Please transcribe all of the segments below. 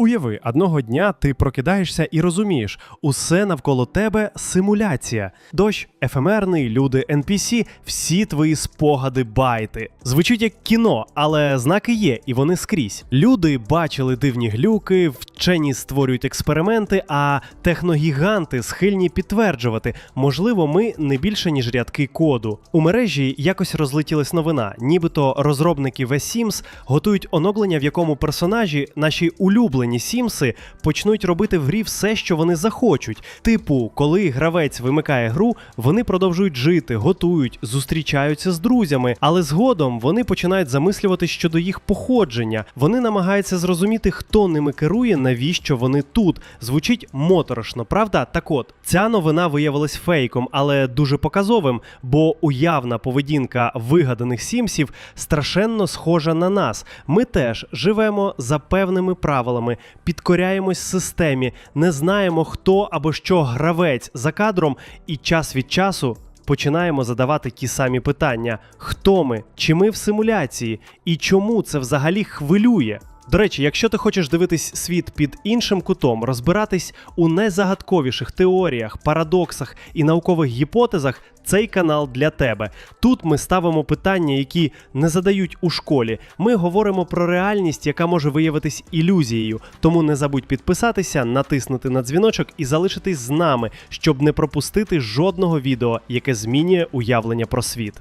Уяви, одного дня ти прокидаєшся і розумієш, усе навколо тебе симуляція. Дощ, ефемерний, люди, NPC, всі твої спогади байти. Звучить як кіно, але знаки є, і вони скрізь. Люди бачили дивні глюки, вчені створюють експерименти, а техногіганти схильні підтверджувати, можливо, ми не більше ніж рядки коду. У мережі якось розлетілась новина, нібито розробники The Sims готують оновлення, в якому персонажі, наші улюблені Сімси, почнуть робити в грі все, що вони захочуть. Типу, коли гравець вимикає гру, вони продовжують жити, готують, зустрічаються з друзями, але згодом вони починають замислювати щодо їх походження. Вони намагаються зрозуміти, хто ними керує, навіщо вони тут. Звучить моторошно, правда? Так от, ця новина виявилась фейком, але дуже показовим, бо уявна поведінка вигаданих сімсів страшенно схожа на нас. Ми теж живемо за певними правилами, підкоряємось системі, не знаємо, хто або що гравець за кадром, і час від часу. Починаємо задавати ті самі питання: хто ми, чи ми в симуляції, і чому це взагалі хвилює? До речі, якщо ти хочеш дивитись світ під іншим кутом, розбиратись у найзагадковіших теоріях, парадоксах і наукових гіпотезах, цей канал для тебе. Тут ми ставимо питання, які не задають у школі. Ми говоримо про реальність, яка може виявитись ілюзією. Тому не забудь підписатися, натиснути на дзвіночок і залишитись з нами, щоб не пропустити жодного відео, яке змінює уявлення про світ.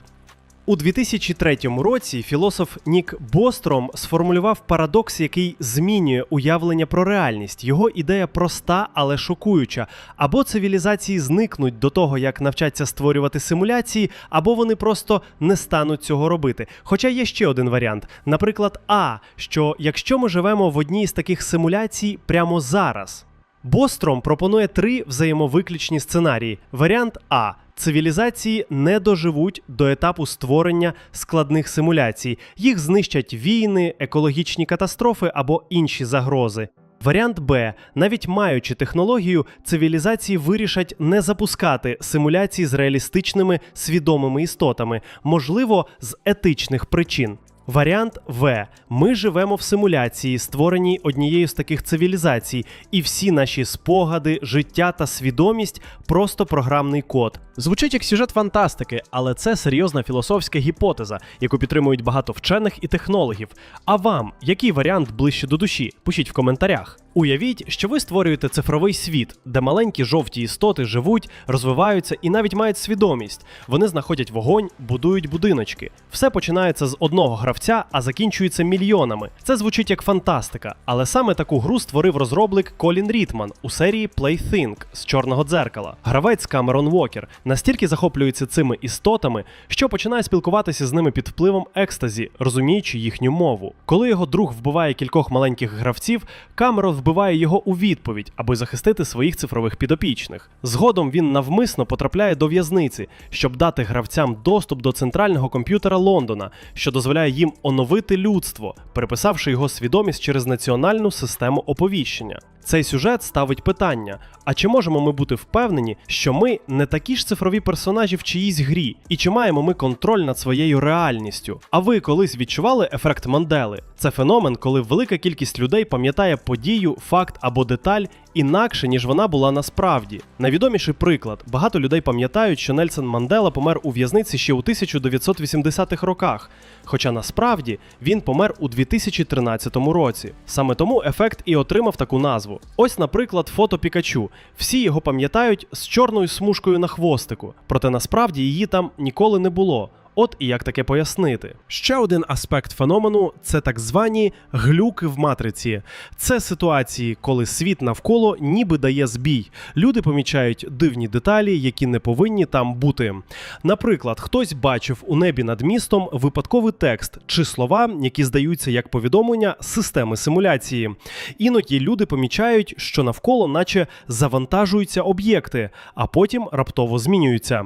У 2003 році філософ Нік Бостром сформулював парадокс, який змінює уявлення про реальність. Його ідея проста, але шокуюча. Або цивілізації зникнуть до того, як навчаться створювати симуляції, або вони просто не стануть цього робити. Хоча є ще один варіант, наприклад, А, що якщо ми живемо в одній з таких симуляцій прямо зараз. Бостром пропонує три взаємовиключні сценарії. Варіант А. Цивілізації не доживуть до етапу створення складних симуляцій. Їх знищать війни, екологічні катастрофи або інші загрози. Варіант Б. Навіть маючи технологію, цивілізації вирішать не запускати симуляції з реалістичними свідомими істотами, можливо, з етичних причин. Варіант В. Ми живемо в симуляції, створеній однією з таких цивілізацій, і всі наші спогади, життя та свідомість просто програмний код. Звучить як сюжет фантастики, але це серйозна філософська гіпотеза, яку підтримують багато вчених і технологів. А вам який варіант ближче до душі? Пишіть в коментарях. Уявіть, що ви створюєте цифровий світ, де маленькі жовті істоти живуть, розвиваються і навіть мають свідомість. Вони знаходять вогонь, будують будиночки. Все починається з одного гравця, а закінчується мільйонами. Це звучить як фантастика, але саме таку гру створив розробник Колін Рітман у серії Playthink з чорного дзеркала. Гравець Камерон Вокер настільки захоплюється цими істотами, що починає спілкуватися з ними під впливом екстазі, розуміючи їхню мову. Коли його друг вбиває кількох маленьких гравців, Камерон вбиває його у відповідь, аби захистити своїх цифрових підопічних. Згодом він навмисно потрапляє до в'язниці, щоб дати гравцям доступ до центрального комп'ютера Лондона, що дозволяє їм оновити людство, переписавши його свідомість через національну систему оповіщення. Цей сюжет ставить питання: а чи можемо ми бути впевнені, що ми не такі ж цифрові персонажі в чиїсь грі, і чи маємо ми контроль над своєю реальністю? А ви колись відчували ефект Мандели? Це феномен, коли велика кількість людей пам'ятає подію, факт або деталь інакше, ніж вона була насправді. Найвідоміший приклад: багато людей пам'ятають, що Нельсон Мандела помер у в'язниці ще у 1980-х роках. Хоча насправді він помер у 2013 році. Саме тому ефект і отримав таку назву. Ось, наприклад, фото Пікачу. Всі його пам'ятають з чорною смужкою на хвостику, проте насправді її там ніколи не було. От і як таке пояснити. Ще один аспект феномену це так звані глюки в матриці. Це ситуації, коли світ навколо ніби дає збій. Люди помічають дивні деталі, які не повинні там бути. Наприклад, хтось бачив у небі над містом випадковий текст чи слова, які здаються як повідомлення системи симуляції. Іноді люди помічають, що навколо, наче завантажуються об'єкти, а потім раптово змінюються.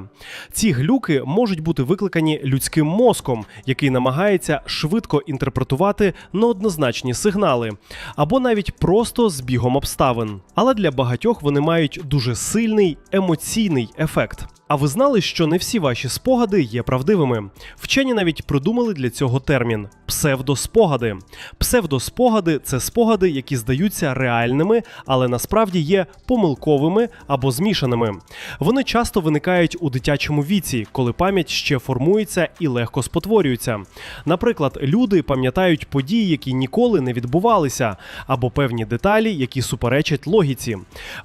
Ці глюки можуть бути викликані людським мозком, який намагається швидко інтерпретувати неоднозначні сигнали, або навіть просто збігом обставин. Але для багатьох вони мають дуже сильний емоційний ефект. А ви знали, що не всі ваші спогади є правдивими? Вчені навіть придумали для цього термін псевдоспогади. Псевдоспогади це спогади, які здаються реальними, але насправді є помилковими або змішаними. Вони часто виникають у дитячому віці, коли пам'ять ще формується і легко спотворюється. Наприклад, люди пам'ятають події, які ніколи не відбувалися, або певні деталі, які суперечать логіці.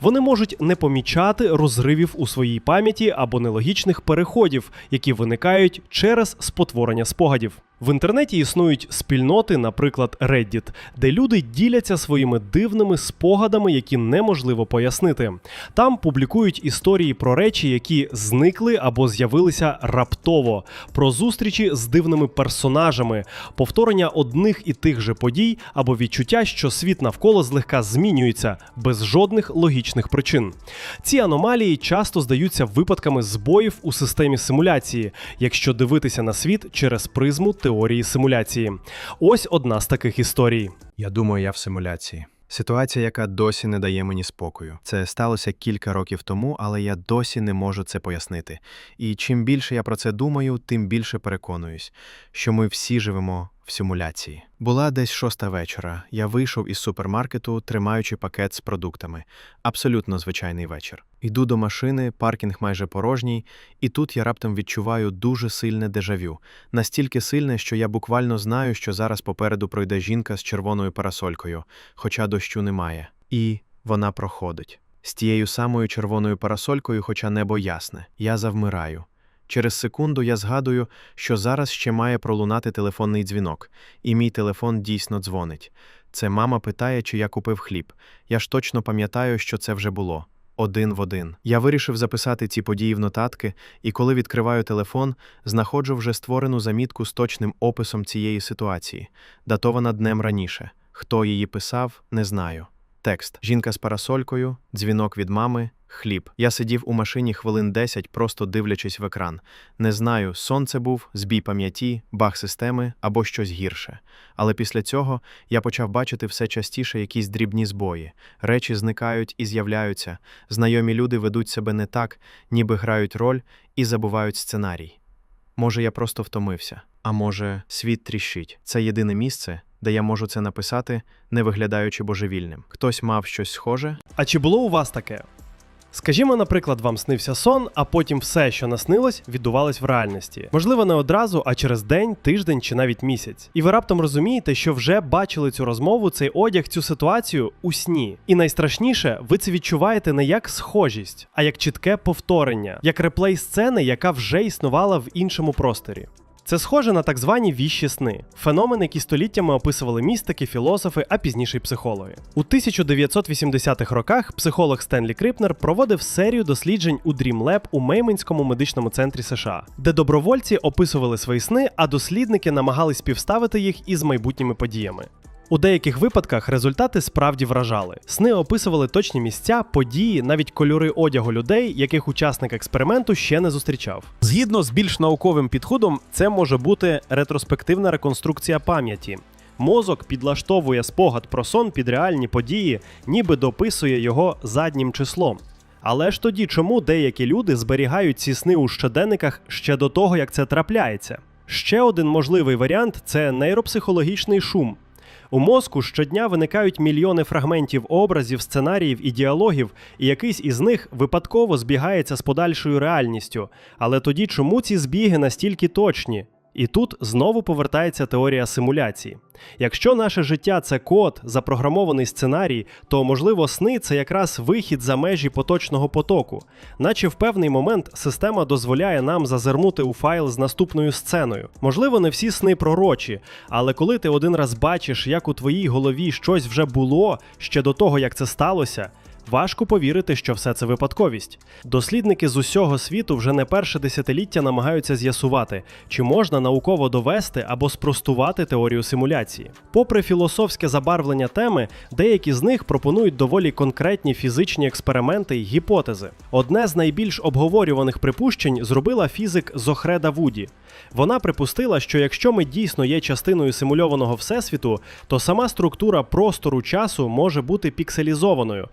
Вони можуть не помічати розривів у своїй пам'яті або нелогічних переходів, які виникають через спотворення спогадів. В інтернеті існують спільноти, наприклад, Reddit, де люди діляться своїми дивними спогадами, які неможливо пояснити. Там публікують історії про речі, які зникли або з'явилися раптово, про зустрічі з дивними персонажами, повторення одних і тих же подій або відчуття, що світ навколо злегка змінюється без жодних логічних причин. Ці аномалії часто здаються випадками збоїв у системі симуляції, якщо дивитися на світ через призму теорії симуляції. Ось одна з таких історій. Я думаю, я в симуляції. Ситуація, яка досі не дає мені спокою. Це сталося кілька років тому, але я досі не можу це пояснити. І чим більше я про це думаю, тим більше переконуюсь, що ми всі живемо в симуляції. Була десь шоста вечора. Я вийшов із супермаркету, тримаючи пакет з продуктами. Абсолютно звичайний вечір. Йду до машини, паркінг майже порожній, і тут я раптом відчуваю дуже сильне дежавю. Настільки сильне, що я буквально знаю, що зараз попереду пройде жінка з червоною парасолькою, хоча дощу немає. І вона проходить. З тією самою червоною парасолькою, хоча небо ясне, я завмираю. Через секунду я згадую, що зараз ще має пролунати телефонний дзвінок, і мій телефон дійсно дзвонить. Це мама питає, чи я купив хліб. Я ж точно пам'ятаю, що це вже було. Один в один. Я вирішив записати ці події в нотатки, і коли відкриваю телефон, знаходжу вже створену замітку з точним описом цієї ситуації, датована днем раніше. Хто її писав, не знаю. Текст: жінка з парасолькою, дзвінок від мами, хліб. Я сидів у машині хвилин 10, просто дивлячись в екран. Не знаю, сон це був, збій пам'яті, баг системи або щось гірше. Але після цього я почав бачити все частіше якісь дрібні збої. Речі зникають і з'являються. Знайомі люди ведуть себе не так, ніби грають роль і забувають сценарій. Може, я просто втомився, а може, світ тріщить. Це єдине місце, де я можу це написати, не виглядаючи божевільним. Хтось мав щось схоже. А чи було у вас таке? Скажімо, наприклад, вам снився сон, а потім все, що наснилось, відбувалось в реальності. Можливо, не одразу, а через день, тиждень чи навіть місяць. І ви раптом розумієте, що вже бачили цю розмову, цей одяг, цю ситуацію у сні. І найстрашніше, ви це відчуваєте не як схожість, а як чітке повторення, як реплей сцени, яка вже існувала в іншому просторі. Це схоже на так звані віщі сни, феномен, який століттями описували містики, філософи, а пізніше й психологи. У 1980-х роках психолог Стенлі Крипнер проводив серію досліджень у Dream Lab у Мейменському медичному центрі США, де добровольці описували свої сни, а дослідники намагались співставити їх із майбутніми подіями. У деяких випадках результати справді вражали. Сни описували точні місця, події, навіть кольори одягу людей, яких учасник експерименту ще не зустрічав. Згідно з більш науковим підходом, це може бути ретроспективна реконструкція пам'яті. Мозок підлаштовує спогад про сон під реальні події, ніби дописує його заднім числом. Але ж тоді, чому деякі люди зберігають ці сни у щоденниках ще до того, як це трапляється? Ще один можливий варіант це нейропсихологічний шум. У мозку щодня виникають мільйони фрагментів образів, сценаріїв і діалогів, і якийсь із них випадково збігається з подальшою реальністю. Але тоді чому ці збіги настільки точні? І тут знову повертається теорія симуляції. Якщо наше життя це код, запрограмований сценарій, то можливо сни це якраз вихід за межі поточного потоку, наче в певний момент система дозволяє нам зазирнути у файл з наступною сценою. Можливо, не всі сни пророчі, але коли ти один раз бачиш, як у твоїй голові щось вже було ще до того, як це сталося. Важко повірити, що все це випадковість. Дослідники з усього світу вже не перше десятиліття намагаються з'ясувати, чи можна науково довести або спростувати теорію симуляції. Попри філософське забарвлення теми, деякі з них пропонують доволі конкретні фізичні експерименти й гіпотези. Одне з найбільш обговорюваних припущень зробила фізик Зохреда Вуді. Вона припустила, що якщо ми дійсно є частиною симульованого всесвіту, то сама структура простору часу може бути пікселізованою.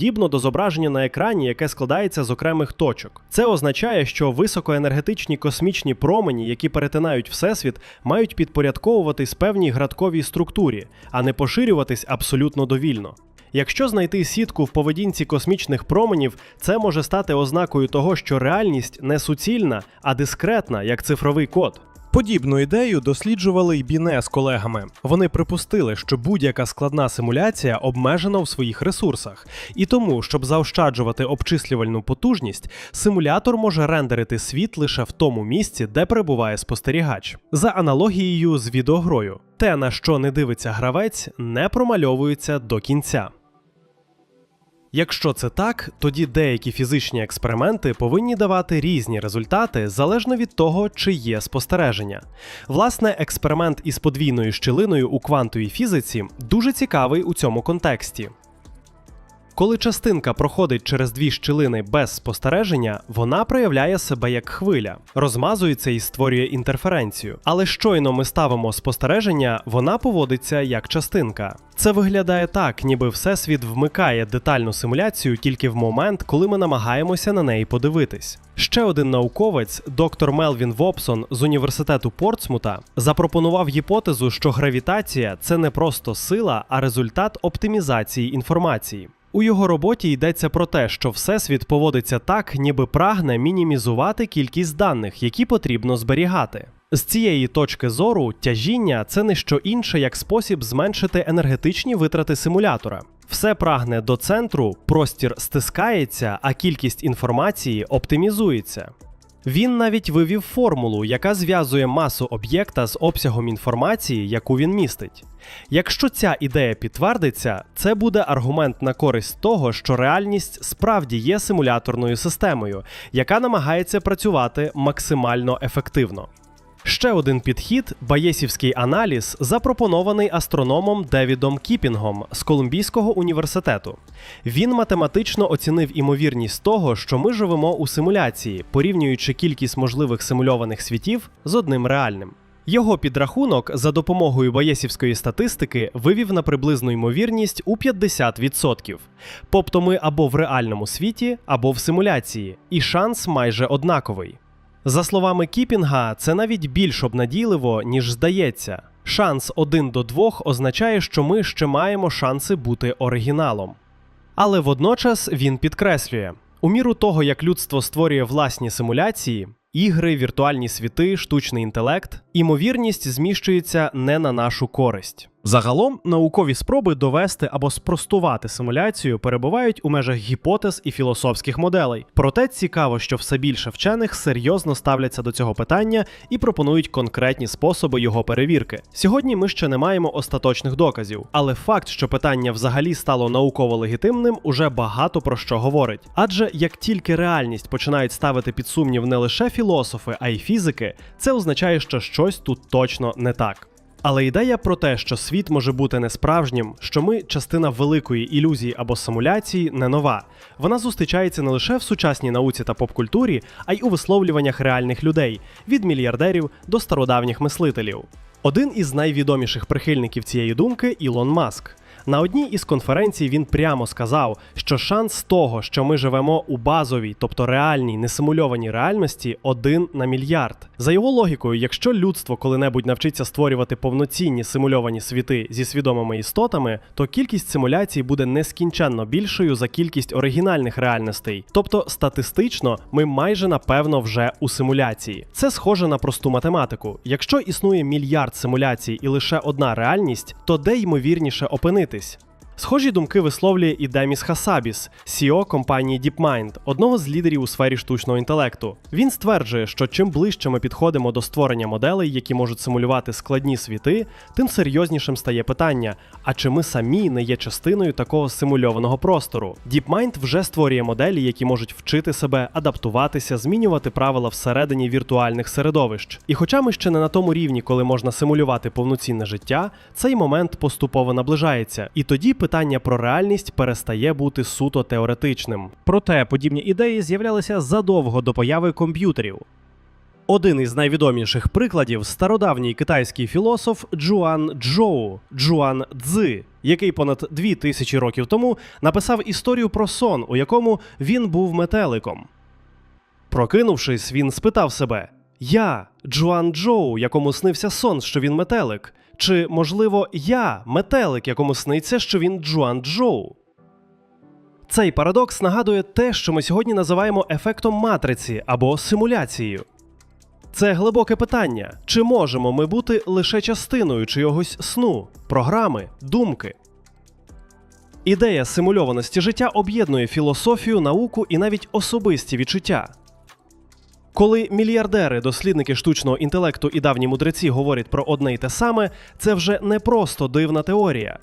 Подібно до зображення на екрані, яке складається з окремих точок. Це означає, що високоенергетичні космічні промені, які перетинають всесвіт, мають підпорядковуватись певній градковій структурі, а не поширюватись абсолютно довільно. Якщо знайти сітку в поведінці космічних променів, це може стати ознакою того, що реальність не суцільна, а дискретна, як цифровий код. Подібну ідею досліджували й Біне з колегами. Вони припустили, що будь-яка складна симуляція обмежена в своїх ресурсах, і тому, щоб заощаджувати обчислювальну потужність, симулятор може рендерити світ лише в тому місці, де перебуває спостерігач. За аналогією з відеогрою, те, на що не дивиться гравець, не промальовується до кінця. Якщо це так, тоді деякі фізичні експерименти повинні давати різні результати залежно від того, чи є спостереження. Власне, експеримент із подвійною щілиною у квантовій фізиці дуже цікавий у цьому контексті. Коли частинка проходить через дві щілини без спостереження, вона проявляє себе як хвиля, розмазується і створює інтерференцію. Але щойно ми ставимо спостереження, вона поводиться як частинка. Це виглядає так, ніби всесвіт вмикає детальну симуляцію тільки в момент, коли ми намагаємося на неї подивитись. Ще один науковець, доктор Мелвін Вобсон з університету Портсмута, запропонував гіпотезу, що гравітація це не просто сила, а результат оптимізації інформації. У його роботі йдеться про те, що всесвіт поводиться так, ніби прагне мінімізувати кількість даних, які потрібно зберігати. З цієї точки зору тяжіння це не що інше, як спосіб зменшити енергетичні витрати симулятора. Все прагне до центру, простір стискається, а кількість інформації оптимізується. Він навіть вивів формулу, яка зв'язує масу об'єкта з обсягом інформації, яку він містить. Якщо ця ідея підтвердиться, це буде аргумент на користь того, що реальність справді є симуляторною системою, яка намагається працювати максимально ефективно. Ще один підхід Баєсівський аналіз, запропонований астрономом Девідом Кіпінгом з Колумбійського університету. Він математично оцінив імовірність того, що ми живемо у симуляції, порівнюючи кількість можливих симульованих світів з одним реальним. Його підрахунок за допомогою Баєсівської статистики вивів на приблизну ймовірність у 50%. Тобто ми або в реальному світі, або в симуляції, і шанс майже однаковий. За словами Кіпінга, це навіть більш обнадійливо, ніж здається. Шанс 1 до 2 означає, що ми ще маємо шанси бути оригіналом. Але водночас він підкреслює: у міру того, як людство створює власні симуляції, ігри, віртуальні світи, штучний інтелект, імовірність зміщується не на нашу користь. Загалом наукові спроби довести або спростувати симуляцію перебувають у межах гіпотез і філософських моделей. Проте цікаво, що все більше вчених серйозно ставляться до цього питання і пропонують конкретні способи його перевірки. Сьогодні ми ще не маємо остаточних доказів, але факт, що питання взагалі стало науково легітимним, уже багато про що говорить. Адже як тільки реальність починають ставити під сумнів не лише філософи, а й фізики, це означає, що щось тут точно не так. Але ідея про те, що світ може бути несправжнім, що ми частина великої ілюзії або симуляції, не нова. Вона зустрічається не лише в сучасній науці та попкультурі, а й у висловлюваннях реальних людей від мільярдерів до стародавніх мислителів. Один із найвідоміших прихильників цієї думки Ілон Маск. На одній із конференцій він прямо сказав, що шанс того, що ми живемо у базовій, тобто реальній, несимульованій реальності, один на мільярд. За його логікою, якщо людство коли-небудь навчиться створювати повноцінні симульовані світи зі свідомими істотами, то кількість симуляцій буде нескінченно більшою за кількість оригінальних реальностей. Тобто статистично ми майже напевно вже у симуляції. Це схоже на просту математику. Якщо існує мільярд симуляцій і лише одна реальність, то де ймовірніше опинитись? Підписуйтесь. Схожі думки висловлює і Деміс Хасабіс, CEO компанії DeepMind, одного з лідерів у сфері штучного інтелекту. Він стверджує, що чим ближче ми підходимо до створення моделей, які можуть симулювати складні світи, тим серйознішим стає питання: а чи ми самі не є частиною такого симульованого простору? DeepMind вже створює моделі, які можуть вчити себе, адаптуватися, змінювати правила всередині віртуальних середовищ. І хоча ми ще не на тому рівні, коли можна симулювати повноцінне життя, цей момент поступово наближається, і тоді питання про реальність перестає бути суто теоретичним. Проте подібні ідеї з'являлися задовго до появи комп'ютерів. Один із найвідоміших прикладів стародавній китайський філософ Джуан Джоу Джуан Цзи, який понад дві тисячі років тому написав історію про сон, у якому він був метеликом. Прокинувшись, він спитав себе: Я, Джуан Джоу, якому снився сон, що він метелик, чи, можливо, я метелик, якому сниться, що він Джуан Джоу? Цей парадокс нагадує те, що ми сьогодні називаємо ефектом матриці або симуляцією. Це глибоке питання: чи можемо ми бути лише частиною чогось сну, програми, думки? Ідея симульованості життя об'єднує філософію, науку і навіть особисті відчуття. Коли мільярдери, дослідники штучного інтелекту і давні мудреці говорять про одне й те саме, це вже не просто дивна теорія.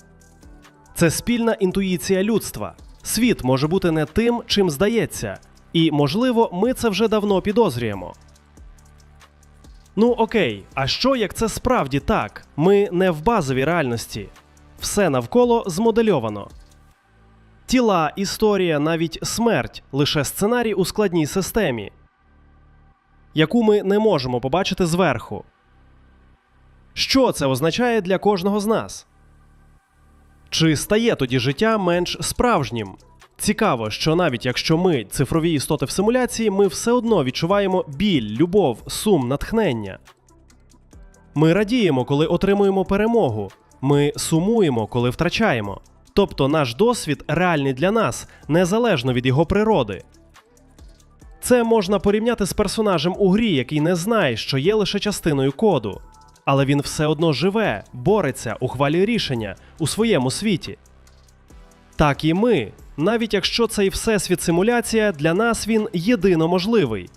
Це спільна інтуїція людства. Світ може бути не тим, чим здається, і, можливо, ми це вже давно підозрюємо. Ну окей, а що як це справді так? Ми не в базовій реальності. Все навколо змодельовано. Тіла, історія, навіть смерть лише сценарій у складній системі, яку ми не можемо побачити зверху. Що це означає для кожного з нас? Чи стає тоді життя менш справжнім? Цікаво, що навіть якщо ми цифрові істоти в симуляції, ми все одно відчуваємо біль, любов, сум, натхнення. Ми радіємо, коли отримуємо перемогу. Ми сумуємо, коли втрачаємо. Тобто наш досвід реальний для нас, незалежно від його природи. Це можна порівняти з персонажем у грі, який не знає, що є лише частиною коду. Але він все одно живе, бореться, ухвалює рішення у своєму світі. Так і ми, навіть якщо цей всесвіт симуляція, для нас він єдино можливий.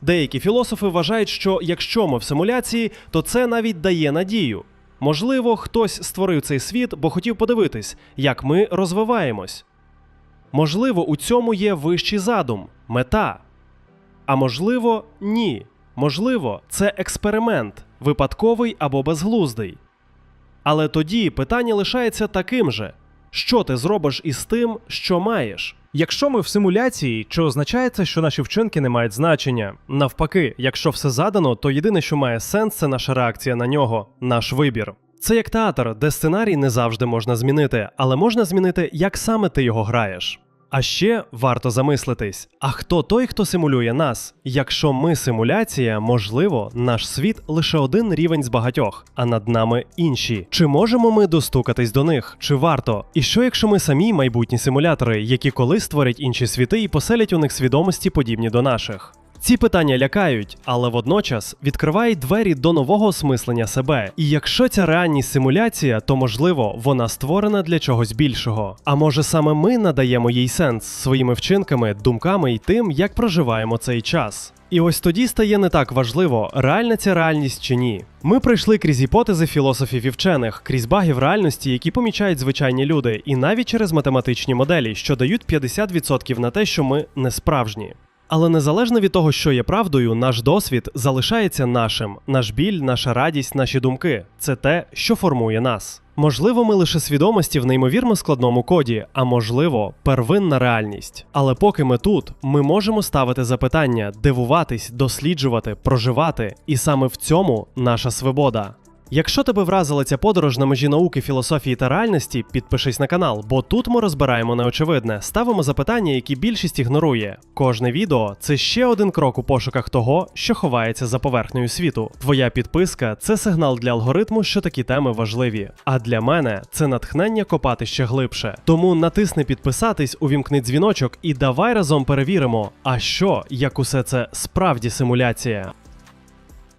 Деякі філософи вважають, що якщо ми в симуляції, то це навіть дає надію. Можливо, хтось створив цей світ, бо хотів подивитись, як ми розвиваємось. Можливо, у цьому є вищий задум, мета. А можливо, ні. Можливо, це експеримент, випадковий або безглуздий. Але тоді питання лишається таким же: що ти зробиш із тим, що маєш? Якщо ми в симуляції, чи означає це, що наші вчинки не мають значення? Навпаки, якщо все задано, то єдине, що має сенс, це наша реакція на нього, наш вибір. Це як театр, де сценарій не завжди можна змінити, але можна змінити, як саме ти його граєш. А ще варто замислитись: а хто той, хто симулює нас? Якщо ми симуляція, можливо, наш світ лише один рівень з багатьох, а над нами інші. Чи можемо ми достукатись до них? Чи варто? І що якщо ми самі майбутні симулятори, які колись створять інші світи і поселять у них свідомості подібні до наших? Ці питання лякають, але водночас відкривають двері до нового осмислення себе. І якщо ця реальність симуляція, то можливо вона створена для чогось більшого. А може саме ми надаємо їй сенс своїми вчинками, думками і тим, як проживаємо цей час. І ось тоді стає не так важливо, реальна ця реальність чи ні. Ми пройшли крізь гіпотези філософів і вчених, крізь багів реальності, які помічають звичайні люди, і навіть через математичні моделі, що дають 50% на те, що ми не справжні. Але незалежно від того, що є правдою, наш досвід залишається нашим. Наш біль, наша радість, наші думки це те, що формує нас. Можливо, ми лише свідомості в неймовірно складному коді, а можливо, первинна реальність. Але поки ми тут, ми можемо ставити запитання, дивуватись, досліджувати, проживати, і саме в цьому наша свобода. Якщо тебе вразила ця подорож на межі науки, філософії та реальності, підпишись на канал, бо тут ми розбираємо неочевидне, ставимо запитання, які більшість ігнорує. Кожне відео це ще один крок у пошуках того, що ховається за поверхнею світу. Твоя підписка це сигнал для алгоритму, що такі теми важливі. А для мене це натхнення копати ще глибше. Тому натисни підписатись, увімкни дзвіночок і давай разом перевіримо, а що, як усе це справді симуляція.